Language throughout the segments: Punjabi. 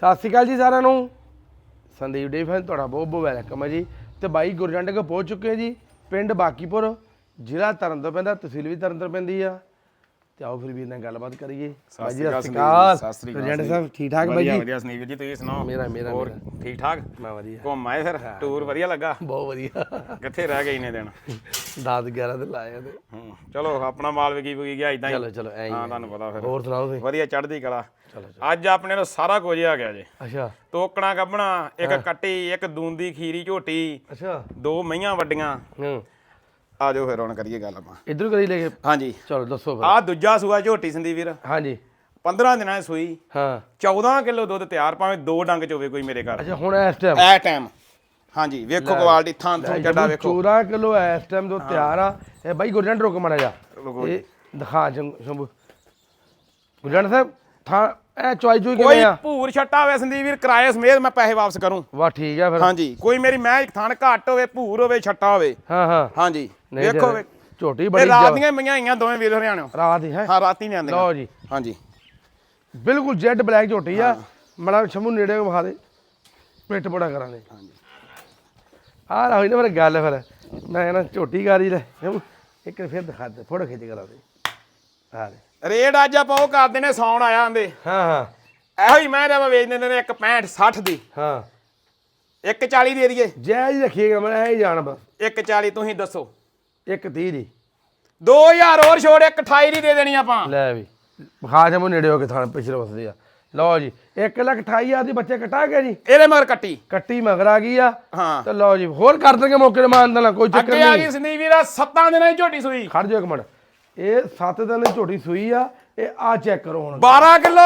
ਸਤਿ ਸ਼੍ਰੀ ਅਕਾਲ ਜੀ ਸਾਰਿਆਂ ਨੂੰ। ਸੰਦੀਪ ਡੇਫਨ ਤੁਹਾਡਾ ਬਹੁਤ ਬਹੁਤ ਵੈਲਕਮ ਹੈ ਜੀ। ਤੇ ਬਾਈ ਗੁਰਜੰਡ ਕੋ ਪਹੁੰਚ ਚੁੱਕੇ ਜੀ, ਪਿੰਡ ਬਾਕੀਪੁਰ, ਜ਼ਿਲ੍ਹਾ ਤਰਨਤਾਰਨ ਪੈਂਦਾ, ਤਹਿਸੀਲ ਵੀ ਤਰਨਤਾਰਨ ਪੈਂਦੀ ਆ। ਤੇ ਆਓ ਫਿਰ ਵੀਰ ਨਾਲ ਗੱਲਬਾਤ ਕਰੀਏ। ਬਾਈ ਜੀ ਸਤਿ ਸ਼੍ਰੀ ਅਕਾਲ। ਸਤਿ ਸ੍ਰੀ ਅਕਾਲ ਗੁਰਜੰਡ ਸਾਹਿਬ ਠੀਕ ਠਾਕ ਬਾਈ ਵਧੀਆ ਸੰਦੀਪ ਜੀ ਤੁਸੀਂ ਸੁਣਾਓ? ਮੇਰਾ ਮੇਰਾ ਹੋਰ। ਠੀਕ ਠਾਕ? ਮੈਂ ਵਧੀਆ। ਘੁੰਮ ਆਏ ਫਿਰ? ਟੂਰ ਵਧੀਆ ਲੱਗਾ? ਬਹੁਤ ਵਧੀਆ। ਕਿੱਥੇ ਰਹਿ ਗਏ ਇੰਨੇ ਦਿਨ? 10 11 ਤੇ ਲਾਇਆ ਤੇ ਹੂੰ, ਚਲੋ ਆਪਣਾ ਮਾਲ ਵਿਕੀ ਵਿਕੀ ਗਿਆ ਇਦਾਂ ਚਲੋ ਹੀ। ਚਲੋ ਐਂ ਹੀ। ਤੁਹਾਨੂੰ ਪਤਾ ਫਿਰ। ਹੋਰ ਸੁਣਾਓ ਤੁਸੀਂ? ਵਧੀਆ ਚੜ੍ਹਦੀ ਕਲਾ। ਅੱਜ ਆਪਣੇ ਨੂੰ ਸਾਰਾ ਕੁਝ ਆ ਗਿਆ ਜੇ। ਅੱਛਾ। ਤੋਕਣਾ ਕੱਢਣਾ ਇੱਕ ਕੱਟੀ ਇੱਕ ਦੂੰਦੀ ਖੀਰੀ ਝੋਟੀ ਅੱਛਾ। ਦੋ ਮਈਆਂ ਵੱਡੀਆਂ। ਹੂੰ। ਆ ਜਾਓ ਫਿਰ ਹੁਣ ਕਰੀਏ ਗੱਲ ਆਪਾਂ। ਇਧਰ ਕਰੀ ਲੈ ਕੇ ਹਾਂਜੀ। ਚਲੋ ਦੱਸੋ ਫਿਰ। ਆ ਦੂਜਾ ਸੂਆ ਝੋਟੀ ਸੰਦੀਪ ਵੀਰ। ਹਾਂਜੀ। 15 ਦਿਨਾਂ ਦੀ ਸੂਈ। ਹਾਂ। 14 ਕਿਲੋ ਦੁੱਧ ਤਿਆਰ ਭਾਵੇਂ ਦੋ ਡੰਗ ਚ ਹੋਵੇ ਕੋਈ ਮੇਰੇ ਘਰ। ਅੱਛਾ ਹੁਣ ਇਸ ਟਾਈਮ ਐ ਟਾਈਮ ਹਾਂਜੀ ਵੇਖੋ ਕੁਆਲਿਟੀ ਥਾਂ ਥਾਂ ਚੱਡਾ ਵੇਖੋ। 14 ਕਿਲੋ ਇਸ ਟਾਈਮ ਤੋਂ ਤਿਆਰ ਆ ਇਹ ਬਾਈ ਗੁਰਜੰਟ ਰੁਕ ਮਾੜਾ ਜਾ। ਇਹ ਦਿਖਾ ਸ਼ੰਭੂ। ਗੁਰਜੰਟ ਸਾਹਿਬ ਥਾਂ ਇਹ ਚੁਈ ਕੋਈ ਕਿਵੇਂ ਆ? ਭੂਰ ਛੱਟਾ ਹੋਵੇ ਸੰਦੀਪ ਵੀਰ ਕਿਰਾਏ ਸਮੇਤ ਮੈਂ ਪੈਸੇ ਵਾਪਸ ਕਰੂੰ। ਵਾਹ ਠੀਕ ਆ ਫਿਰ। ਹਾਂਜੀ ਕੋਈ ਮੇਰੀ ਮੈਂ ਥਣ ਘੱਟ ਹੋਵੇ ਭੂਰ ਹੋਵੇ ਛੱਟਾ ਹੋਵੇ। ਹਾਂ ਹਾਂ। ਹਾਂਜੀ। ਨਹੀਂ ਵੇਖੋ ਵੇ- ਝੋਟੀ ਇਹ ਬੜੀ ਰਾਤ ਦੀਆਂ ਮਈਆਂ ਆਈਆਂ ਦੋਵੇਂ ਵੀਰ ਹਰਿਆਣਿਓ ਰਾਤ ਹੀ ਹੈ? ਹਾਂ ਰਾਤੀ ਨਹੀਂ ਆਂਦੀਆਂ ਲਓ ਜੀ। ਹਾਂਜੀ। ਬਿਲਕੁਲ ਜੈਡ ਬਲੈਕ ਝੋਟੀ ਆ। ਮੜਾ ਸ਼ੰਭੂ ਨੇੜੇ ਵਿਖਾ ਦੇ। ਪਿੱਟ ਬੜਾ ਕਰਾਂਗੇ। ਆ ਰਹੀ ਨਾ ਫਿਰ ਗੱਲ ਫਿਰ। ਮੈਂ ਨਾ ਝੋਟੀ ਗਾਰੀ ਲੈ। ਇੱਕ ਵਾਰ ਫਿਰ ਦਿਖਾ ਦੇ ਫੋਟੋ ਖਿੱਚ ਕਰਾ ਦੇ। ਆ ਦੇ। ਰੇਟ ਅੱਜ ਆਪਾਂ ਉਹ ਕਰਦੇ ਨੇ ਸੌਣ ਆਇਆ ਆਂਦੇ। ਹਾਂ ਹਾਂ। ਇਹੋ ਹੀ ਮੈਂ ਤਾਂ ਵੇਚ ਦਿੰਦੇ ਨੇ ਇੱਕ 65 60 ਦੀ। ਹਾਂ। ਇੱਕ 40 ਦੇ ਦਈਏ। ਜੈ ਜੀ ਰੱਖੀਏਗਾ ਮੈਂ ਇਹ ਹੀ ਜਾਣ ਬਸ। ਇੱਕ 40 ਤੁਸੀਂ ਦੱਸੋ। ਇੱਕ 30 ਦੀ। 2000 ਹੋਰ ਛੋੜ ਇੱਕ 28 ਦੀ ਦੇ ਦੇਣੀ ਆਪਾਂ। ਲੈ ਵੀ ਵਿਖਾ ਜਮੋ ਨੇੜੇ ਹੋ ਕੇ ਥਾਂ ਪਿਛਲੇ ਵਸਦੇ ਆ। ਲਓ ਜੀ 1 ਲੱਖ 28 ਹਜ਼ਾਰ ਦੀ ਬੱਚੇ ਕਟਾ ਗਿਆ ਜੀ। ਇਹਦੇ ਮਗਰ ਕੱਟੀ। ਕੱਟੀ ਮਗਰ ਆ ਗਈ ਆ। ਹਾਂ। ਤੇ ਲਓ ਜੀ ਹੋਰ ਕਰ ਦੇਣਗੇ ਮੌਕੇ ਮਾਨ ਦੇਣਾ ਕੋਈ ਚੱਕਰ ਅੱਗੇ ਆ ਨਹੀਂ। ਗਈ ਸੰਦੀਪ ਵੀਰਾ ਸੱਤਾਂ ਦਿਨਾਂ ਦੀ ਝੋਟੀ ਸੂਈ। ਖੜ ਜਾਓ ਇੱਕ ਮਿੰਟ। ਇਹ 7 ਦਿਨ ਦੀ ਝੋਟੀ ਸੂਈ ਆ ਇਹ ਆ ਚੈੱਕ ਕਰੋ ਹੁਣ। 12 ਕਿਲੋ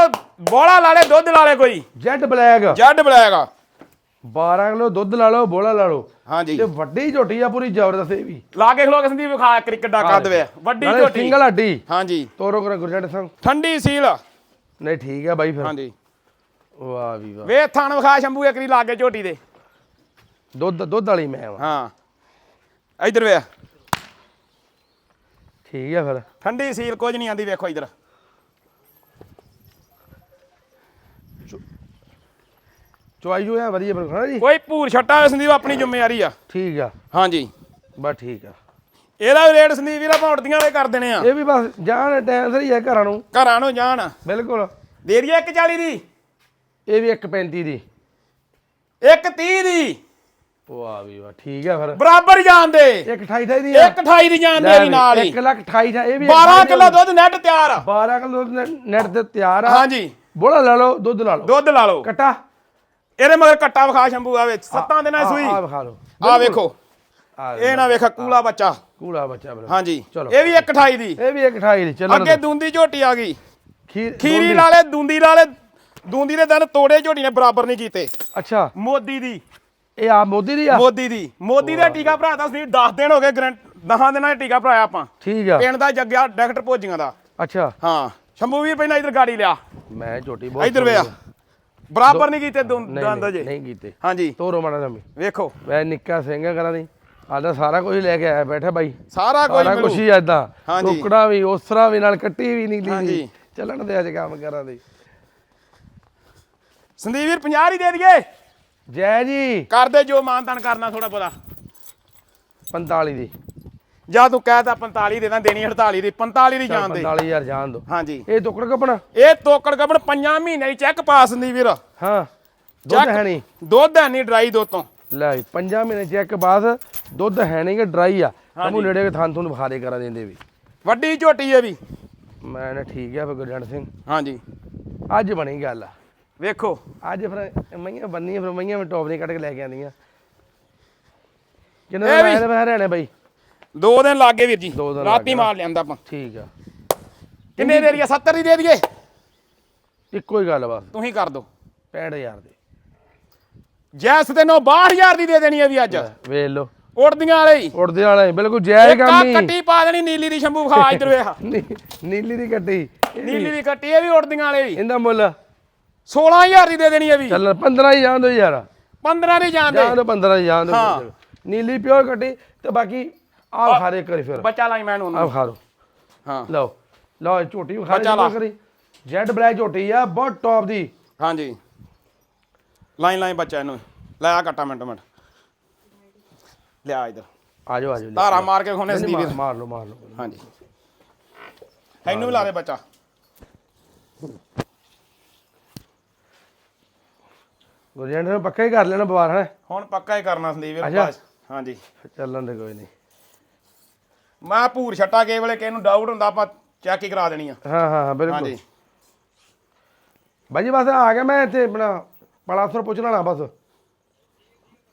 ਬੋਲਾ ਲਾਲੇ ਦੁੱਧ ਲਾਲੇ ਕੋਈ। ਜੈਡ ਬਲੈਕ। ਜੱਡ ਬਲੈਗਾ 12 ਕਿਲੋ ਦੁੱਧ ਲਾ ਲਓ ਬੋਲਾ ਲਾ ਲਓ। ਹਾਂਜੀ। ਤੇ ਵੱਡੀ ਝੋਟੀ ਆ ਪੂਰੀ ਜ਼ਬਰਦਸਤ ਇਹ ਵੀ। ਲਾ ਕੇ ਖਲੋ ਕੇ ਸੰਦੀਪ ਵਿਖਾ ਕ੍ਰਿਕਟ ਦਾ ਕੱਦ ਵੇ ਵੱਡੀ ਝੋਟੀ। ਸਿੰਗਲ ਹੱਡੀ। ਹਾਂਜੀ। ਤੋਰੋ ਕਰ ਗੁਰਜੰਟ ਸਿੰਘ। ਠੰਡੀ ਸੀਲ। ਨਹੀਂ ਠੀਕ ਆ ਬਾਈ ਫਿਰ। ਹਾਂਜੀ। ਵਾਹ ਵੀ ਵਾਹ। ਵੇ ਥਣ ਵਿਖਾ ਸ਼ੰਭੂ ਇੱਕ ਦੀ ਲਾ ਕੇ ਝੋਟੀ ਦੇ। ਦੁੱਧ ਦੁੱਧ ਵਾਲੀ ਮੈਂ ਵਾਂ। ਹਾਂ। ਇਧਰ ਵੇ ਠੀਕ ਆ ਫਿਰ। ਠੰਡੀ ਸੀਲ ਕੁਝ ਨਹੀਂ ਆਂਦੀ ਵੇਖੋ ਇਧਰ। ਚੁਆਈ ਜੋ ਹੈ ਵਧੀਆ ਪਰ ਖਾਣਾ ਜੀ? ਕੋਈ ਭੂਰ ਛੱਟਾ ਸੰਦੀਪ ਆਪਣੀ ਜ਼ਿੰਮੇਵਾਰੀ ਆ। ਠੀਕ ਆ। ਹਾਂਜੀ। ਬਸ ਠੀਕ ਆ। ਇਹਦਾ ਵੀ ਰੇਟ ਸੰਦੀਪ ਵੀਰਾ ਭੌਂਟਦੀਆਂ ਵੇ ਕਰ ਦੇਣੇ ਆ। ਇਹ ਵੀ ਬਸ ਜਾਣ ਟਾਈਮ ਸਰ ਹੀ ਹੈ ਘਰਾਂ ਨੂੰ। ਘਰਾਂ ਨੂੰ ਜਾਣ। ਬਿਲਕੁਲ। ਦੇ ਦਈਏ 140 ਦੀ। ਇਹ ਵੀ 135 ਦੀ। 130 ਦੀ। ਵਾਹ ਵੀ ਵਾਹ ਠੀਕ ਆ ਫਿਰ। ਬਰਾਬਰ ਜਾਣ ਦੇ। 128 ਦੀ ਆ। 128 ਦੀ ਜਾਣ ਦੇ ਵੀ ਨਾਲ ਹੀ। 1 ਲੱਖ 28 ਦਾ ਇਹ ਵੀ 12 ਕਿਲੋ ਦੁੱਧ ਨੈਟ ਤਿਆਰ ਆ। 12 ਕਿਲੋ ਨੈਟ ਤੇ ਤਿਆਰ ਆ। ਹਾਂਜੀ। ਬੋਲਾ ਲੈ ਲਓ ਦੁੱਧ ਲਾ ਲਓ। ਦੁੱਧ ਲਾ ਲਓ। ਕਟਾ। ਇਹਦੇ ਮਗਰ ਕੱਟਾ ਵਿਖਾ ਸ਼ੰਭੂ ਆ ਵਿੱਚ ਸੱਤਾਂ ਦਿਨਾਂ ਸੂਈ। ਆ ਵਿਖਾ ਲਓ। ਆ ਵੇਖੋ। ਇਹ ਨਾ ਵੇਖਾ ਕੂਲਾ ਬੱਚਾ। ਕੂੜਾ ਬੱਚਾ ਬਰਾ ਹਾਂਜੀ। ਚਲੋ। ਇਹ ਵੀ 128 ਦੀ। ਇਹ ਵੀ 128 ਦੀ ਚੱਲਣ ਅੱਗੇ ਦੂੰਦੀ ਝੋਟੀ ਆ ਗਈ। ਖੀਰ ਲਾਲੇ ਦੂੰਦੀ ਲਾਲੇ ਦੂੰਦੀ ਦੇ ਦੰਦ ਤੋੜੇ ਝੋਟੀ ਨੇ ਬਰਾਬਰ ਨਹੀਂ ਕੀਤੇ। ਅੱਛਾ। ਮੋਦੀ ਦੀ। ਇਹ ਆ ਮੋਦੀ ਦੀ ਆ? ਮੋਦੀ ਦੀ। ਮੋਦੀ ਦਾ ਟੀਕਾ ਭਰਾ ਤਾਂ ਸੀ 10 ਦਿਨ ਹੋ ਗਏ ਗਰੰਟ 10 ਦਿਨਾਂ ਦਾ ਟੀਕਾ ਭਰਾਇਆ ਆਪਾਂ। ਠੀਕ ਆ। ਪਿੰਡ ਦਾ ਜੱਗਿਆ ਡਾਕਟਰ ਭੋਜੀਆਂ ਦਾ। ਅੱਛਾ। ਹਾਂ। ਸ਼ੰਭੂ ਵੀ ਪਹਿਲਾਂ ਇਧਰ ਗਾੜੀ ਲਿਆ। ਮੈਂ ਝੋਟੀ ਬਹੁਤ ਇਧਰ ਵੇ ਆ। ਬਰਾਬਰ ਨਹੀਂ ਕੀਤੇ ਨਹੀਂ, ਦੰਦ ਨਹੀਂ ਜੇ ਨਹੀਂ ਕੀਤੇ। ਹਾਂਜੀ। ਤੋਰੋ ਮਾੜਾ ਜਮੀ ਵੇਖੋ। ਮੈਂ ਨਿੱਕਾ ਸਿੰਘ ਕਰਾਂ ਦੀ। ਆਦਾ ਸਾਰਾ ਕੁਝ ਲੈ ਕੇ ਆਇਆ ਬੈਠਾ ਬਾਈ। ਸਾਰਾ ਕੁਝ ਸਾਰਾ ਕੁਝ ਹੀ ਐਦਾਂ। ਟੁਕੜਾ ਵੀ ਉਸਰਾ ਵੀ ਨਾਲ ਕੱਟੀ ਵੀ ਹਾਂਜੀ। ਦੀ ਚੱਲਣ ਦੇ ਅੱਜ ਕੰਮ ਕਰਾਂ ਦੇ। ਸੰਦੀਪ ਵੀਰ 50 ਹੀ ਦੇ ਦਈਏ। ਜੈ ਜੀ। ਕਰ ਦੇ ਜੋ ਮਾਨਤਾਨ ਕਰਨਾ ਥੋੜਾ ਬਹੁਤਾ। 45 ਦੀ। ਜਾਂ ਤੂੰ ਕਹਿਤਾ 45 ਦੇ ਦਾਂ ਦੇਣੀ 48 ਦੀ 45 ਦੀ ਜਾਣ ਦੇ। 45000 ਜਾਣ ਦੋ। ਹਾਂਜੀ। ਇਹ ਟੁਕੜ ਕੱਪਣਾ ਇਹ ਤੋਕੜ ਕਬੜ ਪੰਜਾਂ ਮਹੀਨੇ ਦੀ ਚੈੱਕ ਪਾਸ ਸੰਦੀਪ ਵੀਰ। ਹਾਂ ਦੁੱਧ। ਹੈ ਨਹੀਂ। ਦੁੱਧ ਹੈ ਨਹੀਂ ਡਰਾਈ ਦੋ ਤੋਂ। ਲੈ ਵੀ, ਪੰਜਾਂ ਮਹੀਨੇ ਚੈੱਕ ਬਾਅਦ ਦੁੱਧ ਹੈ ਨਹੀਂ ਕਿ ਡਰਾਈ ਆ। ਤਮੂ ਨੇੜੇ ਕੇ ਥਾਂ ਤੁਹਾਨੂੰ ਬੁਖਾਰੇ ਕਰਾ ਦਿੰਦੇ ਵੀ। ਵੱਡੀ ਝੋਟੀ ਹੈ ਵੀ। ਮੈਂ ਨਾ ਠੀਕ ਆ ਫਿਰ ਗੁਰਜੰਟ ਸਿੰਘ। ਹਾਂਜੀ। ਅੱਜ ਬਣੀ ਗੱਲ ਆ। ਵੇਖੋ। ਅੱਜ ਫਿਰ ਮਈਆਂ ਬੰਨੀਆਂ ਫਿਰ ਮਈਆਂ ਮੈਂ ਟੌਪ ਨਹੀਂ ਕੱਢ ਕੇ ਲੈ ਕੇ ਆਂਦੀਆਂ ਕਿੰਨੇ ਇਹ ਵੀ- ਮੈਂ ਮੈਂ ਹਰਿਆਣੇ ਬਾਈ? ਦੋ ਦਿਨ ਲੱਗ ਗਏ ਵੀਰ ਜੀ। ਦੋ ਦਿਨ ਲੱਗ ਰਾਤੀ ਗਏ। ਮਾਰ ਲਿਆਂਦਾ ਆਪਾਂ। ਠੀਕ ਆ। ਕਿੰਨੇ ਦੇ ਦਈਏ? 70 ਦੀ ਦੇ ਦਈਏ? ਇੱਕੋ ਹੀ ਗੱਲ ਬਸ ਤੁਸੀਂ ਕਰ ਦਿਓ। 65000 ਦੇ। ਜੈਸ ਤੇ ਨੋ 62000 ਦੀ ਦੇ ਦੇਣੀ ਹੈ ਵੀ ਅੱਜ। ਵੇਖ ਲਓ। ਉੜਦੀਆਂ ਵਾਲੇ ਹੀ। ਉੜਦੇ ਵਾਲਾ ਹੀ, ਬਿਲਕੁਲ ਜਾਇਜ਼ ਇੱਕ ਕੰਮ ਆਹ ਹੀ। ਕੱਟੀ ਪਾ ਦੇਣੀ ਨੀਲੀ ਦੀ ਸ਼ੰਭੂ ਖਾ ਇਧਰ ਵੇਖ। ਨੀ- ਨੀਲੀ ਦੀ ਵੀ- ਨੀਲੀ ਦੀ ਕੱਟੀ ਇਹ ਵੀ ਉੜਦੀਆਂ ਵਾਲੇ ਹੀ। ਇਹਦਾ ਮੁੱਲ 16000 ਦੀ ਦੇ ਦੇਣੀ ਹੈ ਵੀ। ਚੱਲ 15 ਹੀ ਜਾਣ ਦੋ ਯਾਰ। 15 ਦੀ ਜਾਣ ਦੇ। ਜਾਣ ਦੋ 15 ਹੀ ਜਾਣ ਦੋ। ਨੀਲੀ ਪਿਓਰ ਕੱਟੀ ਤੇ ਬਾਕੀ ਆਹ ਖਾਰੇ ਕਰੀ ਫਿਰ। ਬੱਚਾ ਲਾਈ ਮੈਂ ਉਹਨੂੰ। ਖਾ ਲਓ ਹਾਂ। ਲਓ ਲਓ ਇਹ ਝੋਟੀ ਬੱਚਾ ਲਾ। ਲਈ ਕਰੀ ਜੈਡ ਬਲੈਕ ਝੋਟੀ ਆ ਬਹੁਤ ਟੌਪ ਦੀ। ਹਾਂਜੀ। ਲਾਈਨ ਲਾਈਨ ਬੱਚਾ ਇਹਨੂੰ। ਲੈ ਆ ਕੱਟਾ ਮਿੰਟ ਮਿੰਟ। ਲਿਆ ਇਧਰ। ਆ ਜਾਓ ਆ ਜਾਓ ਧਾਰਾ ਮਾਰ ਕੇ ਖੋਨੇ ਮਾਰ ਵੀਰ ਮਾਰ ਲਓ ਮਾਰ ਲਓ। ਹਾਂਜੀ। ਇਹਨੂੰ ਵੀ ਲਾ ਦੇ ਬੱਚਾ। ਗੁਰਜੰਟ ਨੇ ਪੱਕਾ ਹੀ ਕਰ ਲੈਣਾ ਬਵਾਰ ਹੈ? ਹੁਣ ਪੱਕਾ ਹੀ ਕਰਨਾ ਸੰਦੀਪ ਵੀਰ ਅੱਛਾ। ਬਸ। ਹਾਂਜੀ। ਚੱਲਣ ਦੇ ਕੋਈ ਨਹੀਂ। ਮੈਂ ਭੂਰ ਛੱਟਾ ਕੇ ਵੇਲੇ ਕਿਸੇ ਨੂੰ ਡਾਊਟ ਹੁੰਦਾ ਆਪਾਂ ਚੈੱਕ ਹੀ ਕਰਾ ਦੇਣੀ ਆ। ਹਾਂ ਹਾਂ ਹਾਂ ਬਿਲਕੁਲ। ਹਾਂਜੀ। ਬਾਈ ਜੀ ਬਸ ਆ ਗਿਆ ਮੈਂ ਇੱਥੇ ਆਪਣਾ ਪਲਾਸਰ ਪੁੱਛ ਲੈਣਾ ਬਸ।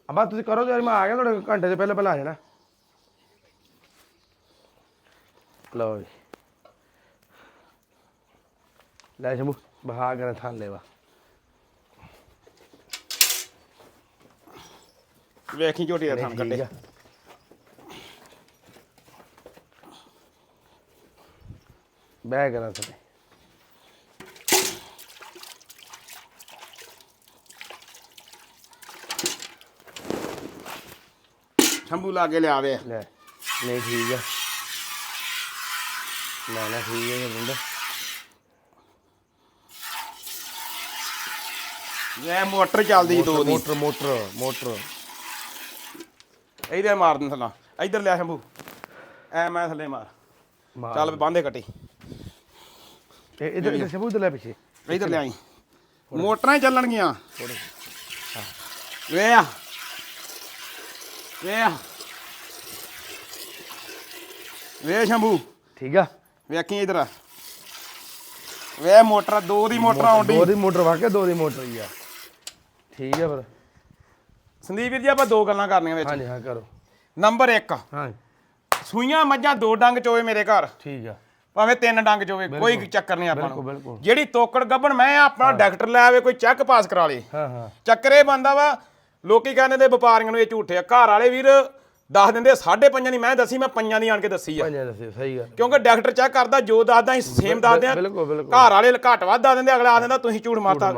ਆ ਬਸ ਤੁਸੀਂ ਕਰੋ ਯਾਰ ਮੈਂ ਆ ਗਿਆ ਤੁਹਾਡੇ ਘੰਟੇ ਦੇ ਪਹਿਲੇ ਪਹਿਲਾਂ ਆ ਜਾਣਾ। ਲਓ ਜੀ। ਲੈ ਸ਼ਮੂ ਬਹਾ ਕੇ ਥਾਂ ਲੈਵਾ ਵੇਖੀ ਝੋਟੀ ਦਾ ਥਣ ਕੱਢੇ। ਕਰਾਂ ਸਤੇ ਸ਼ੰਭੂ ਲਾ ਕੇ ਲਿਆਵੇ ਲੈ ਨਹੀਂ ਠੀਕ ਆ। ਨਾ ਨਾ ਠੀਕ ਹੈ ਬੰਦਾ ਇਹ ਮੋਟਰ ਚੱਲਦੀ ਦੋ ਦੀ। Motor motor motor. ਇਹਦੇ ਮਾਰ ਦਿੰਦਾ ਥੱਲਾ। ਇੱਧਰ ਲਿਆ ਸ਼ੰਭੂ। ਐ ਮੈਂ ਥੱਲੇ ਮਾਰ। ਮਾਰ। ਚੱਲ ਬਾਂਦੇ ਕੱਟੀ। ਇਹ ਇਧਰ ਇਧਰ ਸ਼ਬੂਤ ਲੈ ਪਿੱਛੇ। ਇੱਧਰ ਲਿਆਈ ਮੋਟਰਾਂ ਹੀ ਚੱਲਣਗੀਆਂ। ਵੇ ਆ। ਵੇ ਆ। ਵੇ ਸ਼ੰਭੂ। ਠੀਕ ਆ। ਵੇਖੀ ਇੱਧਰ। ਆ। ਵੇ ਮੋਟਰ ਦੋ ਦੀ ਮੋਟਰ ਆਉਂਦੀ ਦੋ ਦੀ ਮੋਟਰ ਵਾਕਿਆ ਦੋ ਦੀ ਮੋਟਰ ਹੀ ਆ। ਠੀਕ ਆ ਫਿਰ। ਸੰਦੀਪ ਵੀਰ ਜੀ ਆਪਾਂ ਦੋ ਗੱਲਾਂ ਕਰਨੀਆਂ ਵਿੱਚ। ਹਾਂਜੀ ਹਾਂ ਕਰੋ। ਨੰਬਰ 1 ਹਾਂ ਸੂਈਆਂ ਮੱਝਾਂ ਦੋ ਡੰਗ ਚੋਏ ਮੇਰੇ ਘਰ। ਠੀਕ ਆ। ਭਾਵੇਂ ਤਿੰਨ ਡੰਗ ਚੋਵੇ ਕੋਈ ਚੱਕਰ ਨਹੀਂ ਆਪਾਂ ਬਿਲਕੁਲ ਜਿਹੜੀ ਤੋਕੜ ਗੱਬਣ ਮੈਂ ਆਪਣਾ ਡਾਕਟਰ ਲੈ ਆਵੇ ਕੋਈ ਚੈੱਕ ਪਾਸ ਕਰਾ ਲੇ। ਹਾਂ ਹਾਂ। ਚੱਕਰ ਬੰਦਾ ਵਾ ਲੋਕੀ ਕਹਿੰਦੇ ਨੇ ਵਪਾਰੀਆਂ ਨੂੰ ਇਹ ਝੂਠੇ ਆ। ਘਰ ਵਾਲੇ ਵੀਰ ਦੱਸ ਦਿੰਦੇ ਸਾਢੇ ਪੰਜਾਂ ਦੀ ਮੈਂ ਦੱਸੀ ਮੈਂ ਪੰਜਾਂ ਦੀ ਆਣ ਕੇ ਦੱਸੀ ਆ। ਪੰਜਾਂ ਦੱਸੇ ਸਹੀ ਗੱਲ। ਕਿਉਂਕਿ ਡਾਕਟਰ ਚੈੱਕ ਕਰਦਾ ਜੋ ਦੱਸਦਾ ਅਸੀਂ ਸੇਮ ਦੱਸਦੇ ਆ ਬਿਲਕੁਲ ਬਿਲਕੁਲ। ਘਰ ਵਾਲੇ ਘੱਟ ਵੱਧ ਦੱਸ ਦਿੰਦੇ ਅਗਲਾ ਆ ਦਿੰਦਾ ਤੁਸੀਂ ਝੂਠ ਮਾਰਤਾ।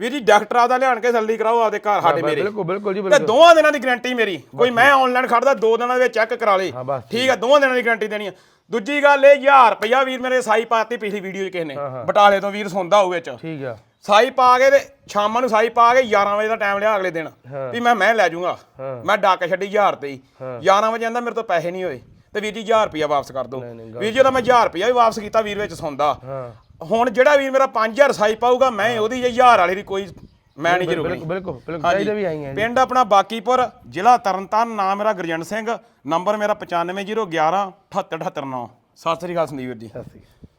ਵੀਰ ਜੀ ਡਾਕਟਰ ਆਦਾ ਲਿਆਣ ਕੇ ਸੱਲੀ ਕਰਾਓ ਆਪਦੇ ਘਰ ਸਾਡੇ ਮੇਰੇ। ਬਿਲਕੁਲ ਬਿਲਕੁਲ ਜੀ ਤੇ ਦੋਵਾਂ ਦਿਨਾਂ ਦੀ ਗਾਰੰਟੀ ਮੇਰੀ। ਕੋਈ ਮੈਂ ਆਨਲਾਈਨ ਖੜਦਾ ਦੋ ਦਿਨਾਂ ਦੇ ਵਿੱਚ ਚੈੱਕ ਕਰਾ ਲੇ। ਠੀਕ ਆ ਦੋਵਾਂ ਦਿਨਾਂ ਦੀ ਗਾਰੰਟੀ ਦੇਣੀ ਆ। ਦੂਜੀ ਗੱਲ ਇਹ 1000 ਰੁਪਇਆ ਵੀਰ ਮੇਰੇ ਸਾਈ ਪਾਤੀ ਪਿਛਲੀ ਵੀਡੀਓ 'ਚ ਕਿਸੇ ਨੇ। ਬਟਾਲੇ ਤੋਂ ਵੀਰ ਸੁਣਦਾ ਹੋਊ ਵਿੱਚ। ਠੀਕ ਆ। ਸਾਈ ਪਾ ਕੇ ਤੇ ਸ਼ਾਮਾਂ ਨੂੰ ਸਾਈ ਪਾ ਕੇ 11 ਵਜੇ ਦਾ ਟਾਈਮ ਲਿਆ ਅਗਲੇ ਦਿਨ। ਵੀ ਮੈਂ ਮੈਂ ਲੈ ਜਾਊਂਗਾ। ਮੈਂ ਡਾਕ ਛੱਡੀ 1000 ਤੇ ਹੀ। ਹਾਂ। 11 ਵਜੇ ਆਂਦਾ ਮੇਰੇ ਤੋਂ ਪੈਸੇ ਨਹੀਂ ਹੋਏ। ਤੇ ਵੀਰ ਜੀ 1000 ਰੁਪਇਆ ਵਾਪਸ ਕਰ ਦਿਓ ਵੀਰ ਜੀ ਦਾ ਮੈਂ 1000 ਰੁਪਇਆ ਵੀ ਵਾਪਸ ਕੀਤਾ ਵੀਰ ਵਿੱਚ ਸੁਣਦਾ ਹਾਂ। ਹੁਣ ਜਿਹੜਾ ਵੀਰ ਮੇਰਾ 5000 ਸਾਈ ਪਾਊਗਾ ਮੈਂ ਉਹਦੀ 1000 ਵਾਲੀ ਦੀ ਕੋਈ ਮੈਂ ਨਹੀਂ ਬਿਲਕੁਲ ਜ਼ਰੂਰੀ ਬਿਲਕੁਲ ਬਿਲਕੁਲ। ਚਾਹੀਦਾ ਵੀ ਆਈ ਹੈ ਜੀ ਪਿੰਡ ਆਪਣਾ ਬਾਕੀਪੁਰ ਜ਼ਿਲ੍ਹਾ ਤਰਨਤਾਰਨ ਨਾਮ ਮੇਰਾ ਗੁਰਜੰਟ ਸਿੰਘ ਨੰਬਰ ਮੇਰਾ 9501178789 ਸਤਿ ਸ੍ਰੀ ਅਕਾਲ ਸੰਦੀਪ ਵੀਰ ਜੀ। ਸਤਿ ਸ਼੍ਰੀ ਅਕਾਲ।